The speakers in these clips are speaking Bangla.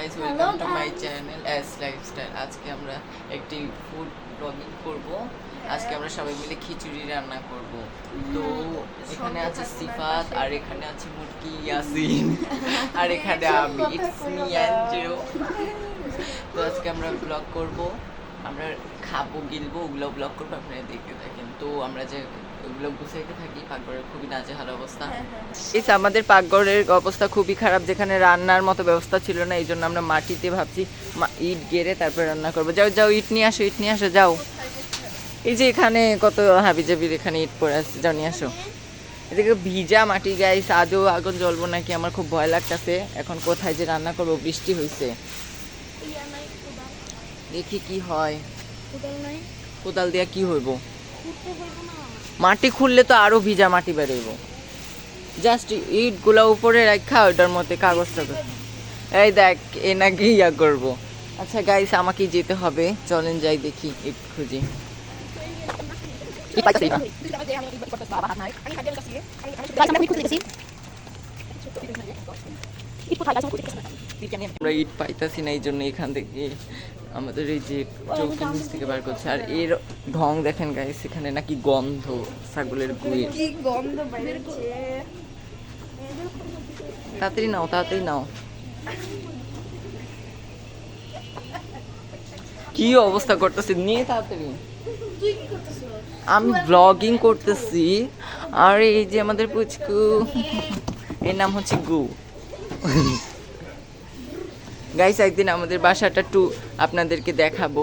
Guys welcome to my channel S lifestyle আজকে আমরা একটি ফুড ব্লগিং করব। আজকে আমরা সবাই মিলে খিচুড়ি রান্না করব। তো এখানে আছে সিফাত আর এখানে আছে মুটকি ইয়াসিন আর এখানে আমি। ইটস মি অ্যাঞ্জেল তো আজকে আমরা ব্লগ করব। আমরা খাব গিলবো ওগুলো ব্লগ করব আপনারা দেখতে থাকেন। তো আমরা যে ওগুলো গুছাইতে থাকি পাকঘরের খুবই নাজেহাল অবস্থা। এই আমাদের পাকঘরের অবস্থা খুবই খারাপ যেখানে রান্নার মতো ব্যবস্থা ছিল না এই জন্য আমরা মাটিতে ভাবছি ইট গেড়ে তারপরে রান্না করব। যাও যাও ইট নিয়ে আসো ইট নিয়ে আসো যাও। এই যে এখানে কত হাবি জাবির এখানে ইট পড়ে আসছে যাও নিয়ে আসো। এদিকে ভিজা মাটি গাইস আজও আগুন জ্বলবো নাকি আমার খুব ভয় লাগতেছে। এখন কোথায় যে রান্না করব বৃষ্টি হয়েছে দেখি কি হয়। কোদাল দিয়া কি হইব? মাটি খুললে তো আরও ভিজা মাটি বেরোইব জাস্ট ইটগুলা উপরে রাখা ওটার মধ্যে কাগজ টাগজ এই দেখ এ নাকি ইয়া করব। আচ্ছা গাইস আমাকে যেতে হবে। চলেন যাই দেখি ইট খুঁজি। ইট আমরা ইট পাইতাছি না এই জন্য এখান থেকে আমাদের এই যে চৌকির নিচ থেকে বার করছে আর এর ঢং দেখেন গাইস সেখানে নাকি গন্ধ ছাগলের কি গন্ধ তাড়াতাড়ি নাও তাড়াতাড়ি নাও। কি অবস্থা করতেছে? নিয়ে তাড়াতাড়ি। তুই কি করতেছিস আমি ব্লগিং করতেছি আর এই যে আমাদের পুচকু এর নাম হচ্ছে গু। গাইস একদিন আমাদের বাসাটা টু আপনাদেরকে দেখাবো।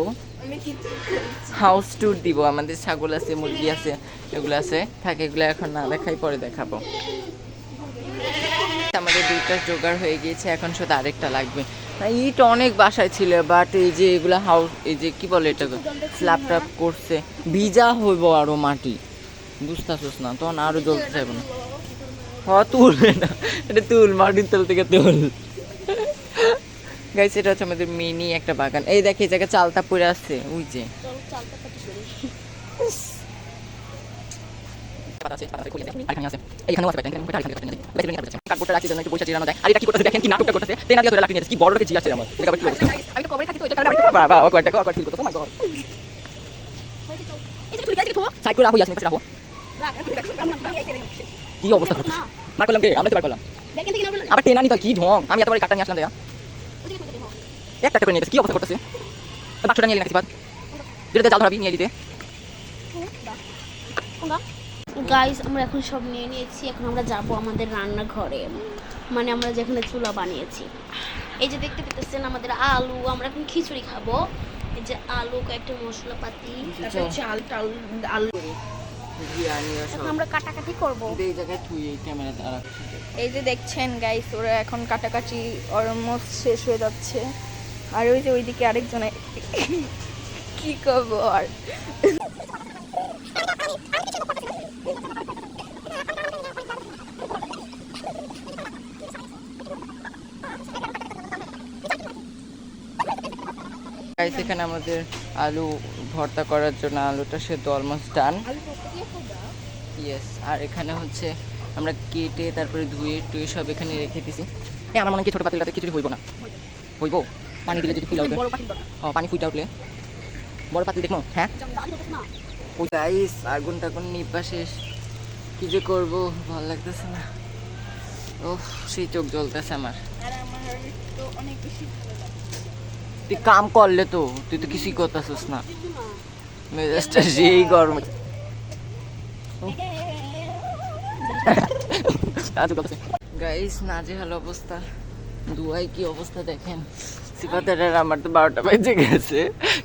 হাউস ট্যুর দিব, আমাদের ছাগল আছে, মুরগি আছে, এগুলো আছে। থাকে, এগুলো এখন না দেখাই, পরে দেখাবো। আমাদের দুইটা জোগাড় হয়ে গিয়েছে, এখন শুধু আরেকটা লাগবে। ইট অনেক বাসায় ছিল বাট এই যে এগুলো হাউস এই যে কি বলে এটা স্ল্যাব ট্যাপ করছে। ভিজা হইব আরও মাটি। বুঝতেছিস না, তখন আরও জ্বলতে চাইব না। হ, তুলবে না। এটা তুল, মাটির তল থেকে তুল। গাইস এটা হচ্ছে আমাদের মিনি একটা বাগান। এই দেখে এই জায়গায় চালতা পড়ে আছে ওই যে। আমি তো কবরে থাকি তো এটা কারণে এই যে তুই গেছিস তো কি অবস্থা? করছিস করলাম কে? আমরা তো বার করলাম। দেখেন দেখি না বলে আবার টেনা নিত কি ঢং? আমি এতবার কাটা নিয়ে আসলাম দেখা একটা একটা করে নিয়ে কি অবস্থা করতেছে বাক্সটা নিয়ে নাকি সিপাত যেটা জাল ধরাবি নিয়ে দিতে গাইস আমরা এখন সব নিয়ে নিয়েছি এখন আমরা যাব আমাদের রান্নাঘরে মানে আমরা যেখানে চুলা বানিয়েছি এই যে দেখতে পেতেছেন আমাদের আলু আমরা এখন খিচুড়ি খাব এই যে আলু কয়েকটা মশলাপাতি তারপরে চাল টাল আলু এখন আমরা কাটাকাটি করব এই যে দেখছেন গাইস ওরা এখন কাটাকাটি অলমোস্ট শেষ হয়ে যাচ্ছে আর ওই যে ওইদিকে আরেকজনে কি করব আর? গাইস এখানে আমাদের আলু ভর্তা করার জন্য আলুটা সেদ্ধ অলমোস্ট ডান ইয়েস আর এখানে হচ্ছে আমরা কেটে তারপরে ধুয়ে টুয়ে সব এখানে রেখে দিছি। আমার মনে হয় ছোটো পাতিলটাতে কিছুই হইব না? হইব? পানি দিলে যদি ফুল উঠবে বড় পানি ফুটে উঠলে। বড় পাতিল দেখো হ্যাঁ? গাইস আগুন টাগুন নিপা শেষ। কি যে করব ভালো লাগতেছে না। ও সেই চোখ জ্বলতেছে আমার। আর আমার তো অনেক বেশি ভালো লাগে তুই কাম করলে তো তুই তো কিছুই করতেছিস না। মেজাজটা সেই গরম। গাইস নাজেহাল অবস্থা। দুয়াই কি অবস্থা দেখেন। সিফাতের আমার তো বারোটা বেজে গেছে।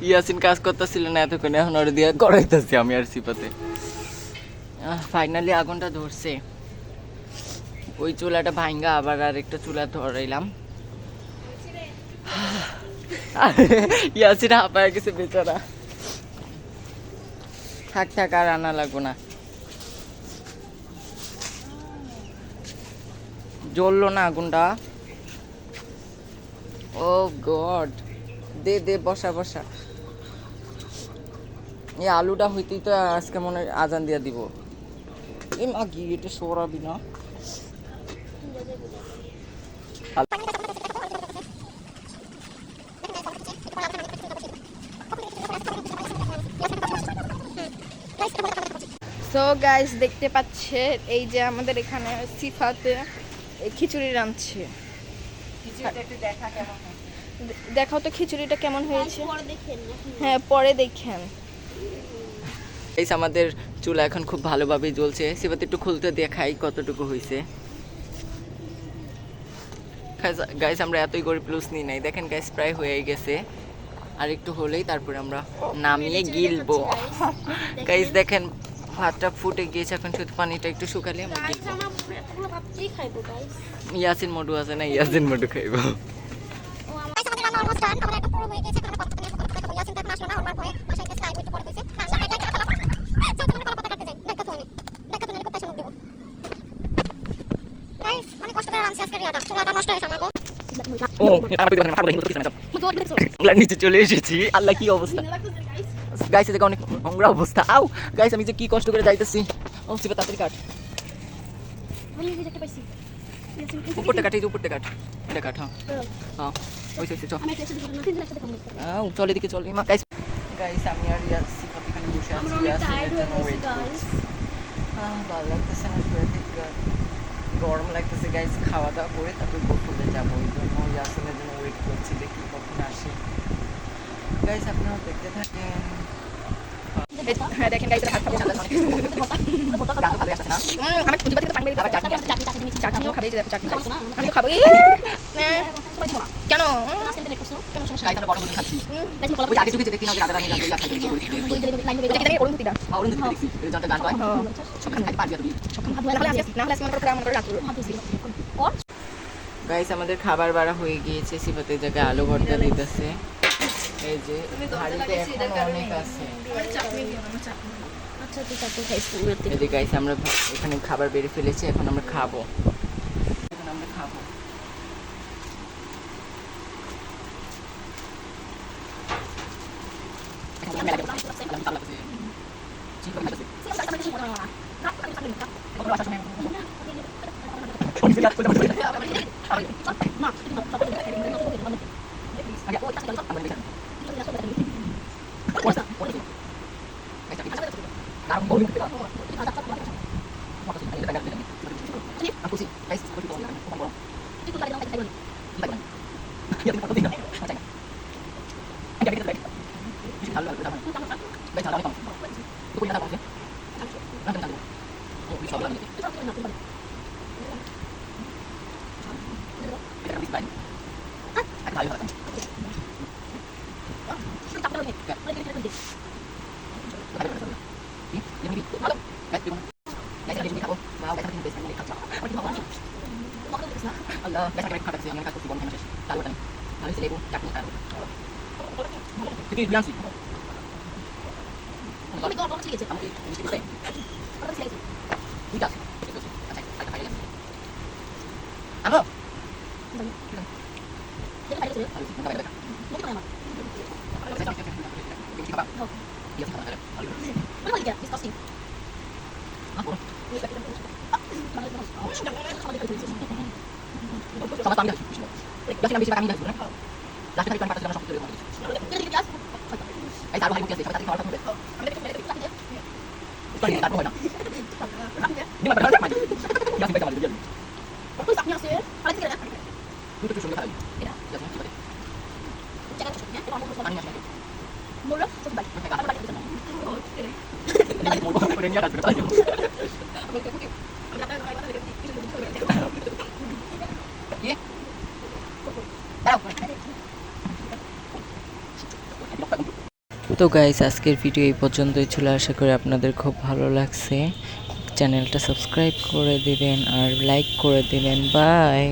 ইয়াসিন কাজ করতেছিল না, এতক্ষণ এখন ওর দিয়ে করাইতেছি আমি আর সিফাতে। ফাইনালি আগুনটা ধরছে। ওই চুলাটা ভাঙ্গা আবার আর একটা চুলা ধরাইলাম। ইয়াসিন হাঁপায় গেছে বেচারা। থাক থাক, আর আনা লাগবো না। জ্বললো না আগুনটা। ও গড। দে দে, বসা বসা। এই আলুটা হইতেই তো আজকে মনে হয় আজান দিয়া দিব। এ মা গি, এটা সরাবি না। সো গাইস দেখতে পাচ্ছে, এই যে আমাদের এখানে সিফাতে খিচুড়ি রাঁধছে। দেখাও তো খিচুড়িটা কেমন হয়েছে? পরে দেখেন হ্যাঁ পরে দেখেন। গাইস আমাদের চুলা এখন খুব ভালোভাবে জ্বলছে। সিফাত একটু খুলতে দেখাই কতটুকু হয়েছে। গাইস আমরা এতই গরিব প্লুস নিই নাই। দেখেন গাইস প্রায় হয়ে গেছে। আর একটু হলেই তারপরে আমরা নামিয়ে গিলবো। গাইস দেখেন ভাতটা ফুটে গিয়েছে এখন শুধু পানিটা একটু শুকালে আমরা। ইয়াসিন মডু আছে না ইয়াসিন মডু খাইবো। ও, নিচে চলে এসেছি। আল্লাহ কি অবস্থা? গাইস এদিকে অনেক নোংরা অবস্থা। আও গাইস আমি যে কি কষ্ট করে যাইতেছি। ও সিবা তাড়াতাড়ি কাট। উপরটা কাট উপরটা কাট। এটা কাট হ্যাঁ। হ্যাঁ ওই সে চল। আও চল এদিকে চল। মা গাইস গাইস আমি আর ইয়াস সিবা এখানে বসে আছি। আহ ভালো লাগতেছে না ঠিক গরম লাগতেছে গাইস খাওয়া দাওয়া করে তারপর গোসলে যাব। ওই জন্য ইয়াসিনের জন্য ওয়েট করছি দেখি কখন আসি। গাইস আপনারা দেখতে থাকেন। হ্যাঁ দেখেন গাইস ভাত খাব রাত ভালো আসছে না উম, আমার খুঁজে পাতে পানি আবার চাটনি চাটনি, চাটনি, চাটনি। চাটনিও খাবে যে দেখো, চাটনি খাবে। খাব না, আমি তো খাব এই, না, সবাই খাব না। কেন আজকে internet করছ? কেন সমস্যা? গাইস আমরা বড় বড় খাচ্ছি Guys, আমি কলা ওই পাতা আগে ঢুকেছে দেখি না যে রাজা রানী রাজা রাজা খাচ্ছি বই দিয়ে দেবে, line দেবে, এটা কি জানি অরুন্ধতিটা আর ওরন দিতে দেখছি এই জনটা গান গায় হ্যাঁ। সবখানে খাই পারবি তুমি সবখানে ভাত না ধোয়া হলে লাগে। আজকে না হলে আজকে মনে করো মনে করো রাত ভাত ধুইছি। ওর? গাইস আমাদের খাবার বাড়া হয়ে গিয়েছে সিফাতের জায়গায় আলু ভর্তা দিতেছে এই যে হাড়িতে এখনও অনেক আছে আচ্ছা, তুই চাটনি খাইস, আমি আর এই তিন- যে গাইস আমরা ভা- এখানে খাবার বেড়ে ফেলেছি এখন আমরা খাব এখন আমরা খাব Allah, besok kita kakak siang kakak sibuk dengan tahu kan. Lalu selebu tak nak tahu. Itu bilang sih. আমি তো অল্প ছেড়ে গেছি। Kamu ini mesti bisa. অল্প ছেড়ে গেছি। Tidak. Ada ada ada. Apa? দেখে বাইরে ছিল। Lalu kita ada. দেখে বাইরে আমার। Kita apa? Dia sih ada. মনে হয় কি? Disgusting. Apa? আমাদের করে ফেলেছে। Sama sama suami Yasin ambil kami dan sebenarnya. Lakin tadi kan patah segala sesuatu Ini Eh taruh hari mungkin sih, tapi kalau kamu. Ini taruh? Ini mana berapa? তো গাইস আজকের ভিডিও এই পর্যন্তই ছিল। আশা করি আপনাদের খুব ভালো লাগছে। চ্যানেলটা সাবস্ক্রাইব করে দিবেন আর লাইক করে দিবেন। বাই